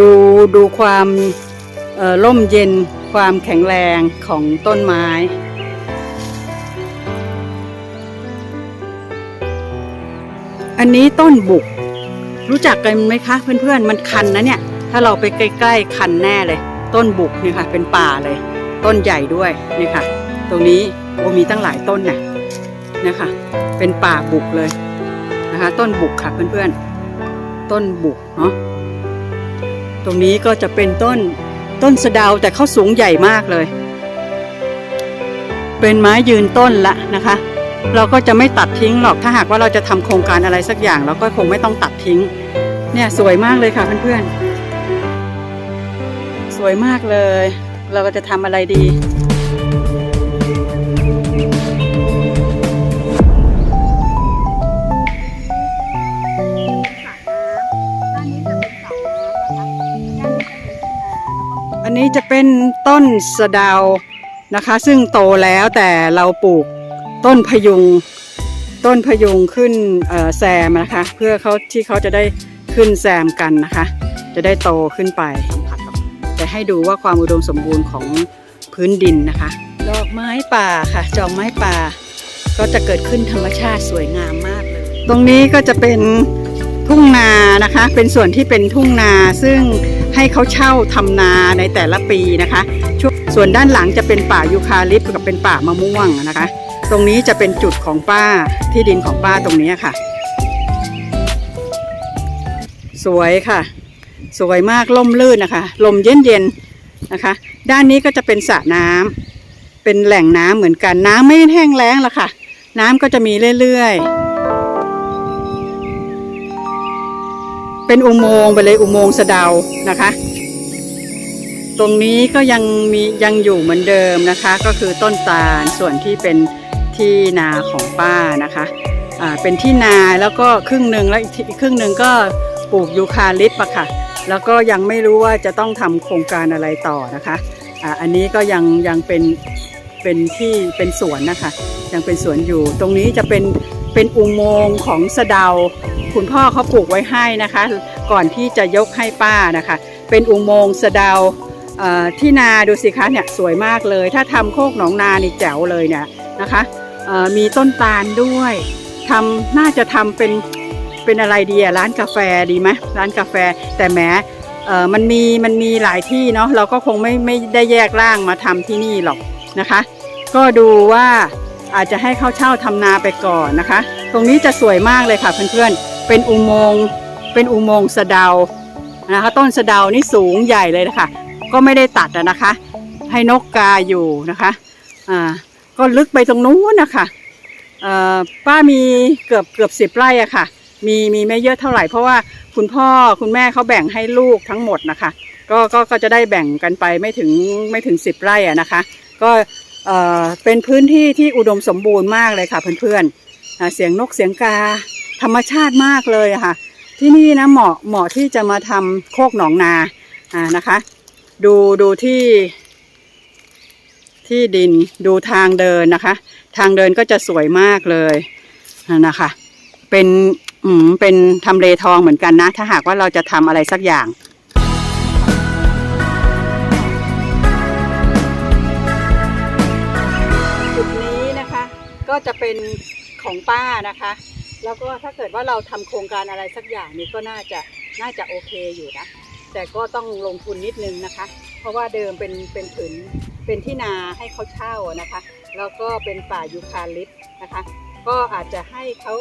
ดูดูความร่มเย็นความแข็งแรงของต้นไม้อันนี้ต้นบุก รู้จักกันไหมคะ เพื่อนๆ มันคันนะเนี่ย ถ้าเราไปใกล้ ๆ คันแน่เลย ต้นบุกนี่ค่ะ เป็นป่าเลย ต้นใหญ่ด้วยนี่ค่ะ ตรงนี้โอมีตั้งหลายต้นเนี่ยนะคะ เป็นป่าบุกเลยนะคะ ต้นบุกค่ะเพื่อนๆ ต้นบุกเนาะ ตรงนี้ก็จะเป็นต้นต้นสะดาวแต่เขาสูงใหญ่มากเลย เป็นไม้ยืนต้นละนะคะ เราก็จะไม่ตัดทิ้งหรอกถ้าหากว่าเราจะทำโครงการอะไรสักอย่าง เราก็คงไม่ต้องตัดทิ้ง เนี่ยสวยมากเลยค่ะเพื่อนๆสวยมากเลย เราก็จะทำอะไรดี นี้จะเป็นต้นสะดาวนะคะ ซึ่งโตแล้วแต่เราปลูกต้นพยุง ต้นพยุงขึ้นแซมนะคะ เพื่อเขาที่เขาจะได้ขึ้นแซมกันนะคะ จะได้โตขึ้นไปแต่ให้ดูว่าความอุดมสมบูรณ์ของพื้นดินนะคะ ดอกไม้ป่าค่ะดอกไม้ป่า ก็จะเกิดขึ้นธรรมชาติสวยงามมากเลย ตรงนี้ก็จะเป็นทุ่งนานะคะ เป็นส่วนที่เป็นทุ่งนาซึ่ง ให้เขาเช่าทำนาในแต่ละปีนะคะช่วงส่วนด้านหลังจะเป็นป่ายูคาลิปต์กับเป็นป่ามะม่วงนะคะ ตรงนี้จะเป็นจุดของป้าที่ดินของป้าตรงนี้ค่ะ สวยค่ะ สวยมากล่มลื่นนะคะ ลมเย็นเย็นๆนะคะ ด้านนี้ก็จะเป็นสระน้ำเป็นแหล่งน้ำเหมือนกันน้ำไม่แห้งแล้งละค่ะ น้ำก็จะมีเรื่อยๆ เป็นอุโมงค์ไปเลยอุโมงค์สะเดานะคะ ตรงนี้ก็ยังมียังอยู่เหมือนเดิมนะคะ ก็คือต้นตาลส่วนที่เป็นที่นาของป้านะคะอ่าเป็นที่นาแล้วก็ครึ่งหนึ่งแล้วอีกครึ่งหนึ่งก็ปลูกยูคาลิปต์อะค่ะ แล้วก็ยังไม่รู้ว่าจะต้องทำโครงการอะไรต่อนะคะอ่าอันนี้ก็ยังยังเป็นเป็นที่เป็นสวนนะคะ ยังเป็นสวนอยู่ ตรงนี้จะเป็น เป็นอุโมงค์ของสะเดา คุณพ่อเขาปลูกไว้ให้นะคะ ก่อนที่จะยกให้ป้านะคะ เป็นอุโมงค์สะเดาที่นาดูสิคะเนี่ยสวยมากเลย ถ้าทำโคกหนองนานี่แจ๋วเลยเนี่ยนะคะมีต้นตาลด้วยทำน่าจะทำเป็นเป็นอะไรดีอะร้านกาแฟดีไหมร้านกาแฟแต่แหมมันมีมันมีหลายที่เนาะเราก็คงไม่ไม่ได้แยกร่างมาทำที่นี่หรอกนะคะ ก็ดูว่า อาจจะให้เข้าเช่าทำนาไปก่อนนะคะ ตรงนี้จะสวยมากเลยค่ะเพื่อนๆ เป็นอุโมงค์เป็นอุโมงค์สะเดานะคะต้นสะเดานี่สูงใหญ่เลยนะคะก็ไม่ได้ตัดนะคะ ให้นกกาอยู่นะคะอ่าก็ลึกไปตรงนู้นนะคะอ่อป้ามีเกือบเกือบสิบไร่อะค่ะ มีมีไม่เยอะเท่าไหร่เพราะว่าคุณพ่อคุณแม่เขาแบ่งให้ลูกทั้งหมดนะคะ ก็ก็ก็จะได้แบ่งกันไปไม่ถึงไม่ถึงสิบไร่อะนะคะ ก็ เอ่อเป็นพื้นที่ที่อุดมสมบูรณ์มากเลยค่ะเพื่อนๆเสียงนกเสียงกา ธรรมชาติมากเลยค่ะ ที่นี่นะเหมาะเหมาะที่จะมาทำโคกหนองนาอ่านะคะ ดูดูที่ที่ดินดูทางเดินนะคะ ทางเดินก็จะสวยมากเลยนะคะ เป็นอืมเป็นทำเลทองเหมือนกันนะ ถ้าหากว่าเราจะทำอะไรสักอย่าง ก็จะเป็นของป้านะคะ แล้วก็ถ้าเกิดว่าเราทำโครงการอะไรสักอย่างนี้ก็น่าจะน่าจะโอเคอยู่นะ แต่ก็ต้องลงทุนนิดนึงนะคะ เพราะว่าเดิมเป็นเป็นผืนเป็นที่นาให้เขาเช่านะคะ แล้วก็เป็นป่ายูคาลิปนะคะ ก็อาจจะให้เขา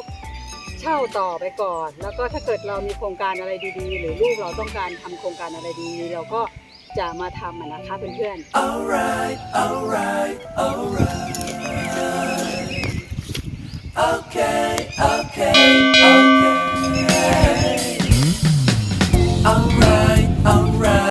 เช่าต่อไปก่อน แล้วก็ถ้าเกิดเรามีโครงการอะไรดี ๆ หรือลูกเราต้องการทำโครงการอะไรดีเราก็จะมาทำนะคะเพื่อนๆ Alright, alright, alright.